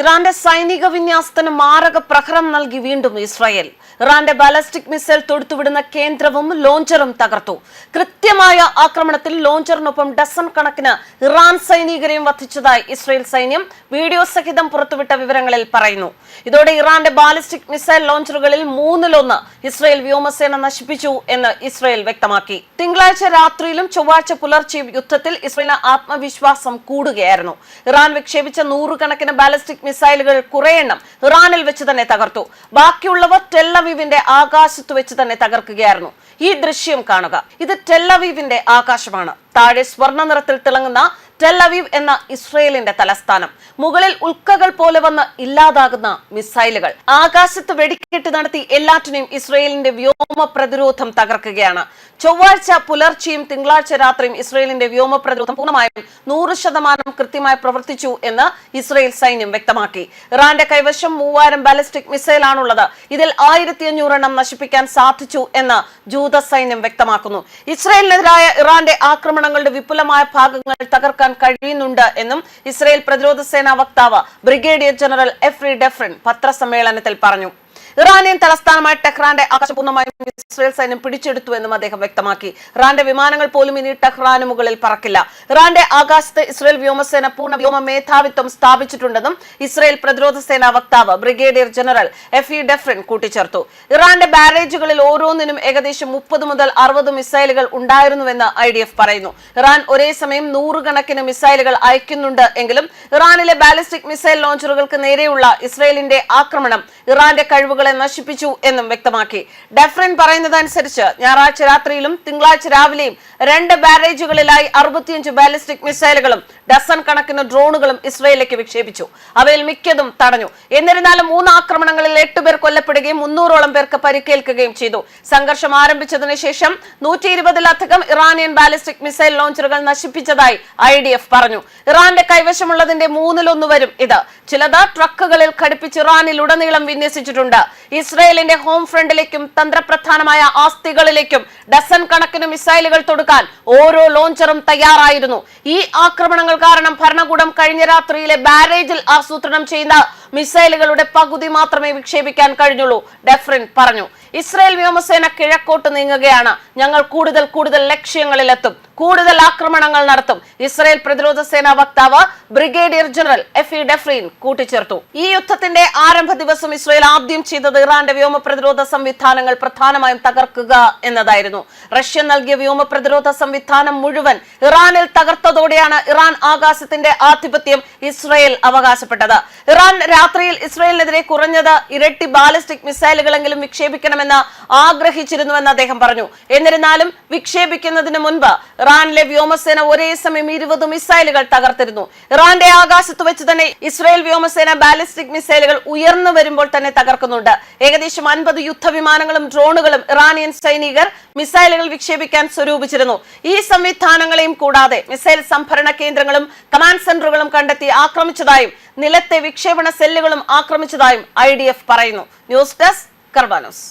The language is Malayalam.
ഇറാന്റെ സൈനിക വിന്യാസത്തിന് മാരക പ്രഹരം നൽകി വീണ്ടും ഇസ്രായേൽ. ഇറാന്റെ ബാലസ്റ്റിക് മിസൈൽ തൊടുത്തുവിടുന്ന കേന്ദ്രവും ലോഞ്ചറും തകർത്തു. കൃത്യമായ ആക്രമണത്തിൽ ലോഞ്ചറിനൊപ്പം ഡസൺ കണക്കിന് ഇറാൻ സൈനികരെയും വധിച്ചതായി ഇസ്രായേൽ സൈന്യം വീഡിയോ സഹിതം പുറത്തുവിട്ട വിവരങ്ങളിൽ പറയുന്നു. ഇതോടെ ഇറാന്റെ ബാലിസ്റ്റിക് മിസൈൽ ലോഞ്ചറുകളിൽ മൂന്നിലൊന്ന് ഇസ്രയേൽ വ്യോമസേന നശിപ്പിച്ചു എന്ന് ഇസ്രയേൽ വ്യക്തമാക്കി. തിങ്കളാഴ്ച രാത്രിയിലും ചൊവ്വാഴ്ച പുലർച്ചെയും യുദ്ധത്തിൽ ഇസ്രയേലിന് ആത്മവിശ്വാസം കൂടുകയായിരുന്നു. ഇറാൻ വിക്ഷേപിച്ച നൂറുകണക്കിന് ബാലിസ്റ്റിക് മിസൈലുകൾ കുറെയെണ്ണം ഇറാനിൽ വെച്ച് തന്നെ തകർത്തു. ബാക്കിയുള്ളവർ ടെല്ലവീവിന്റെ ആകാശത്ത് വെച്ച് തന്നെ തകർക്കുകയായിരുന്നു. ഈ ദൃശ്യം കാണുക. ഇത് ടെല്ലവീവിന്റെ ആകാശമാണ്. താഴെ സ്വർണ നിറത്തിൽ തിളങ്ങുന്ന ടെല്ലവീവ് എന്ന ഇസ്രയേലിന്റെ തലസ്ഥാനം. മുകളിൽ ഉൽക്കകൾ പോലെ വന്ന് ഇല്ലാതാകുന്ന മിസൈലുകൾ. ആകാശത്ത് വെടിക്കെട്ട് നടത്തി എല്ലാറ്റിനെയും ഇസ്രയേലിന്റെ വ്യോമ പ്രതിരോധം തകർക്കുകയാണ്. ചൊവ്വാഴ്ച പുലർച്ചെയും തിങ്കളാഴ്ച രാത്രിയും ഇസ്രയേലിന്റെ വ്യോമ പ്രതിരോധം പൂർണമായും നൂറ് ശതമാനം കൃത്യമായി പ്രവർത്തിച്ചു എന്ന് ഇസ്രയേൽ സൈന്യം വ്യക്തമാക്കി. ഇറാന്റെ കൈവശം മൂവായിരം ബാലിസ്റ്റിക് മിസൈലാണുള്ളത്. ഇതിൽ ആയിരത്തി അഞ്ഞൂറെണ്ണം നശിപ്പിക്കാൻ സാധിച്ചു എന്ന് ജൂത സൈന്യം വ്യക്തമാക്കുന്നു. ഇസ്രയേലിനെതിരായ ഇറാന്റെ ആക്രമണങ്ങളുടെ വിപുലമായ ഭാഗങ്ങൾ തകർക്കാൻ കഴിയുന്നുണ്ട് എന്നും ഇസ്രയേൽ പ്രതിരോധ സേനാ വക്താവ് ബ്രിഗേഡിയർ ജനറൽ എഫ്രി ഡെഫ്രിൻ പത്രസമ്മേളനത്തിൽ പറഞ്ഞു. ഇറാനിയൻ തലസ്ഥാനമായ ടെഹ്റാന്റെ ആകാശം പൂർണമായും ഇസ്രയേൽ സൈന്യം പിടിച്ചെടുത്തു എന്നും അദ്ദേഹം വ്യക്തമാക്കി. ഇറാന്റെ വിമാനങ്ങൾ പോലും ഇനി ടെഹ്റാന് മുകളിൽ പറക്കില്ല. ഇറാന്റെ ആകാശത്ത് ഇസ്രയേൽ വ്യോമസേന പൂർണ വ്യോമ മേധാവിത്വം സ്ഥാപിച്ചിട്ടുണ്ടെന്നും ഇസ്രയേൽ പ്രതിരോധ സേനാ വക്താവ് brigadier general F E Defrin കൂട്ടിച്ചേർത്തു. ഇറാന്റെ ബാരേജുകളിൽ ഓരോന്നിനും ഏകദേശം മുപ്പത് മുതൽ അറുപത് മിസൈലുകൾ ഉണ്ടായിരുന്നുവെന്ന് ഐ ഡി എഫ് പറയുന്നു. ഇറാൻ ഒരേ സമയം നൂറുകണക്കിന് മിസൈലുകൾ അയക്കുന്നുണ്ട് എങ്കിലും ഇറാനിലെ ബാലിസ്റ്റിക് മിസൈൽ ലോഞ്ചറുകൾക്ക് നേരെയുള്ള ഇസ്രയേലിന്റെ ആക്രമണം ഇറാന്റെ കഴിവുകളെ നശിപ്പിച്ചു എന്നും വ്യക്തമാക്കി. ഡെഫ്രിൻ പറയുന്നതനുസരിച്ച് ഞായറാഴ്ച രാത്രിയിലും തിങ്കളാഴ്ച രാവിലെയും രണ്ട് ബാരേജുകളിലായി അറുപത്തിയഞ്ച് ബാലിസ്റ്റിക് മിസൈലുകളും ഡസൺ കണക്കിന് ഡ്രോണുകളും ഇസ്രയേലിലേക്ക് വിക്ഷേപിച്ചു. അവയിൽ മിക്കതും തടഞ്ഞു. എന്നിരുന്നാലും മൂന്ന് ആക്രമണങ്ങളിൽ എട്ടുപേർ കൊല്ലപ്പെടുകയും മുന്നൂറോളം പേർക്ക് പരിക്കേൽക്കുകയും ചെയ്തു. സംഘർഷം ആരംഭിച്ചതിനു ശേഷം നൂറ്റി ഇരുപതിലധികം ഇറാനിയൻ ബാലിസ്റ്റിക് മിസൈൽ ലോഞ്ചറുകൾ നശിപ്പിച്ചതായി ഐ ഡി എഫ് പറഞ്ഞു. ഇറാന്റെ കൈവശമുള്ളതിന്റെ മൂന്നിലൊന്നു വരും ഇത്. ചിലത് ട്രക്കുകളിൽ ഘടിപ്പിച്ച് ഇറാനിലുടനീളം വിന്യസിച്ചിട്ടുണ്ട്. ഇസ്രയേലിന്റെ ഹോം ഫ്രണ്ടിലേക്കും തന്ത്രപ്രധാനമായ ആസ്തികളിലേക്കും ഡസൻ കണക്കിന് മിസൈലുകൾ തൊടുക്കാൻ ഓരോ ലോഞ്ചറും തയ്യാറായിരുന്നു. ഈ ആക്രമണങ്ങൾ കാരണം ഭരണകൂടം കഴിഞ്ഞ രാത്രിയിലെ ബാരേജിൽ ആസൂത്രണം ചെയ്യുന്ന മിസൈലുകളുടെ പകുതി മാത്രമേ വിക്ഷേപിക്കാൻ കഴിഞ്ഞുള്ളൂ ഡെഫ്രിൻ പറഞ്ഞു. ഇസ്രായേൽ വ്യോമസേന കിഴക്കോട്ട് നീങ്ങുകയാണ്. ഞങ്ങൾ കൂടുതൽ കൂടുതൽ ലക്ഷ്യങ്ങളിലെത്തും കൂടുതൽ ആക്രമണങ്ങൾ നടത്തും. ഇസ്രായേൽ പ്രതിരോധ സേനാ വക്താവ് brigadier general F E Defrin കൂട്ടിച്ചേർത്തു. ഈ യുദ്ധത്തിന്റെ ആരംഭ ദിവസം ഇസ്രായേൽ ആദ്യം ചെയ്തത് ഇറാന്റെ വ്യോമ പ്രതിരോധ സംവിധാനങ്ങൾ പ്രധാനമായും തകർക്കുക എന്നതായിരുന്നു. റഷ്യ നൽകിയ വ്യോമ പ്രതിരോധ സംവിധാനം മുഴുവൻ ഇറാനിൽ തകർത്തതോടെയാണ് ഇറാൻ ആകാശത്തിന്റെ ആധിപത്യം ഇസ്രായേൽ അവകാശപ്പെട്ടത്. ഇറാൻ രാത്രിയിൽ ഇസ്രായേലിനെതിരെ കുറഞ്ഞത് ഇരട്ടി ബാലിസ്റ്റിക് മിസൈലുകളെങ്കിലും വിക്ഷേപിക്കണമെന്ന് ആഗ്രഹിച്ചിരുന്നുവെന്ന് അദ്ദേഹം പറഞ്ഞു. എന്നിരുന്നാലും വിക്ഷേപിക്കുന്നതിന് മുൻപ് ഇറാനിലെ വ്യോമസേന ഒരേ സമയം ഇരുപത് മിസൈലുകൾ തകർത്തിരുന്നു. ഇറാന്റെ ആകാശത്ത് വെച്ച് തന്നെ ഇസ്രായേൽ വ്യോമസേന ബാലിസ്റ്റിക് മിസൈലുകൾ ഉയർന്നു വരുമ്പോൾ തന്നെ തകർക്കുന്നുണ്ട്. ഏകദേശം അൻപത് യുദ്ധവിമാനങ്ങളും ഡ്രോണുകളും ഇറാനിയൻ സൈനികർ മിസൈലുകൾ വിക്ഷേപിക്കാൻ സ്വരൂപിച്ചിരുന്നു. ഈ സംവിധാനങ്ങളെയും കൂടാതെ മിസൈൽ സംഭരണ കേന്ദ്രങ്ങളും കമാൻഡ് സെന്ററുകളും കണ്ടെത്തി ആക്രമിച്ചതായും നിലത്തെ വിക്ഷേപണ സെല്ലുകളും ആക്രമിച്ചതായും ഐ പറയുന്നു. News desk കർബാനോസ്.